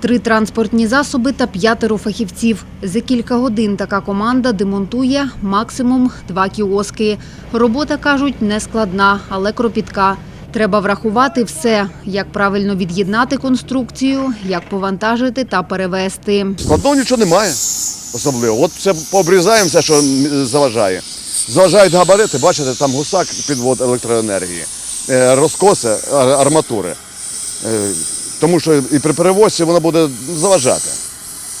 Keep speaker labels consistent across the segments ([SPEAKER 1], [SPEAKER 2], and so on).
[SPEAKER 1] Три транспортні засоби та п'ятеро фахівців. За кілька годин така команда демонтує максимум два кіоски. Робота, кажуть, не складна, але кропітка. Треба врахувати все, як правильно від'єднати конструкцію, як повантажити та перевезти.
[SPEAKER 2] Складного нічого немає особливо. От все пообрізаємо все, що заважає. Заважають габарити, бачите, там гусак підвод електроенергії, е, розкоси арматури. Тому що і при перевозці воно буде заважати.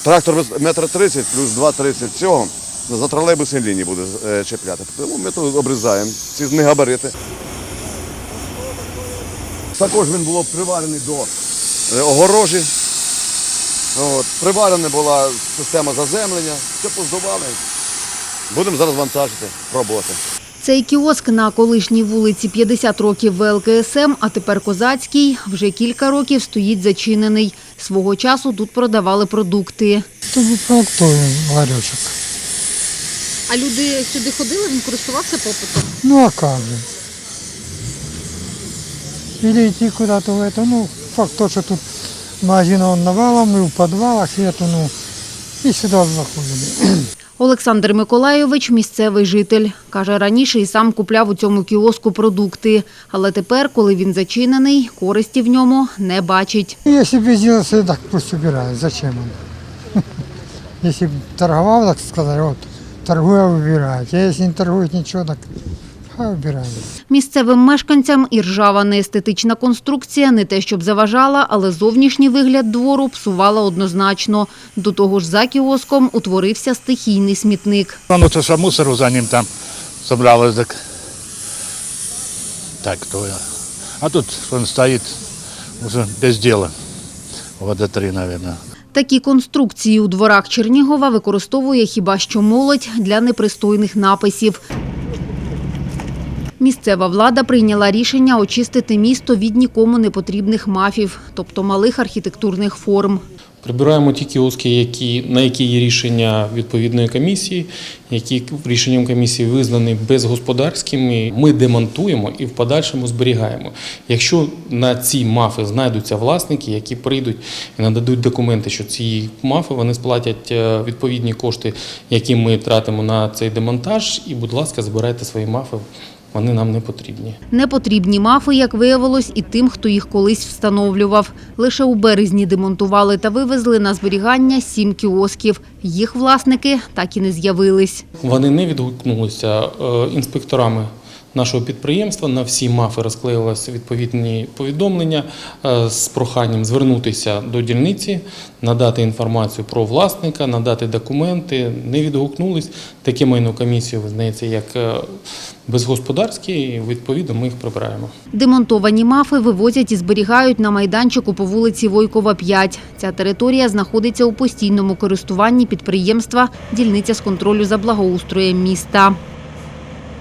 [SPEAKER 2] Трактор метр тридцять плюс 2,30 цього за тролейбусні лінії буде е, чіпляти. Тому ми тут обрізаємо ці не габарити. Також він був приварений до е, огорожі. От, приварена була система заземлення, все поздували. Будемо зараз вантажити, пробувати.
[SPEAKER 1] Цей кіоск на колишній вулиці 50 років ВЛКСМ, а тепер Козацький, вже кілька років стоїть зачинений. Свого часу тут продавали продукти.
[SPEAKER 3] Тобі продуктовий ларечок.
[SPEAKER 1] А люди сюди ходили, він користувався попитом?
[SPEAKER 3] Ну а как же? Или идти куда-то в это, ну, факт то, что тут магазин он навалом, и в подвалах, и это, ну, и сюда заходили.
[SPEAKER 1] Олександр Миколайович – місцевий житель. Каже, раніше і сам купляв у цьому кіоску продукти. Але тепер, коли він зачинений, користі в ньому не бачить.
[SPEAKER 3] Если бы сделался, так пусть убирают. Зачем он? Якщо б торгував, так сказати, от торгує, вибирають. А якщо не торгують нічого, так хай убирают.
[SPEAKER 1] Місцевим мешканцям і ржава неестетична конструкція не те, щоб заважала, але зовнішній вигляд двору псувала однозначно. До того ж, за кіоском утворився стихійний смітник.
[SPEAKER 4] Ну, це ж мусору за ним там собралось так. Так, то я. А тут он стоит уже без дела. Года три, наверное.
[SPEAKER 1] Такі конструкції у дворах Чернігова використовує хіба що молодь для непристойних написів. Місцева влада прийняла рішення очистити місто від нікому непотрібних мафів, тобто малих архітектурних форм.
[SPEAKER 5] Прибираємо ті кіоски, які, на які є рішення відповідної комісії, які рішенням комісії визнані безгосподарськими. Ми демонтуємо і в подальшому зберігаємо. Якщо на ці мафи знайдуться власники, які прийдуть і нададуть документи, що ці мафи вони сплатять е, відповідні кошти, які ми тратимо на цей демонтаж, і, будь ласка, збирайте свої мафи. Вони нам не потрібні.
[SPEAKER 1] Непотрібні мафи, як виявилось, і тим, хто їх колись встановлював. Лише у березні демонтували та вивезли на зберігання сім кіосків. Їх власники так і не з'явились.
[SPEAKER 5] Вони не відгукнулися е, інспекторами нашого підприємства. На всі мафи розклеїлися відповідні повідомлення е, з проханням звернутися до дільниці, надати інформацію про власника, надати документи. Не відгукнулись. Таке майно комісію визнається як е, безгосподарське, і відповідно ми їх прибираємо.
[SPEAKER 1] Демонтовані мафи вивозять і зберігають на майданчику по вулиці Войкова, 5. Ця територія знаходиться у постійному користуванні підприємства «Дільниця з контролю за благоустроєм міста».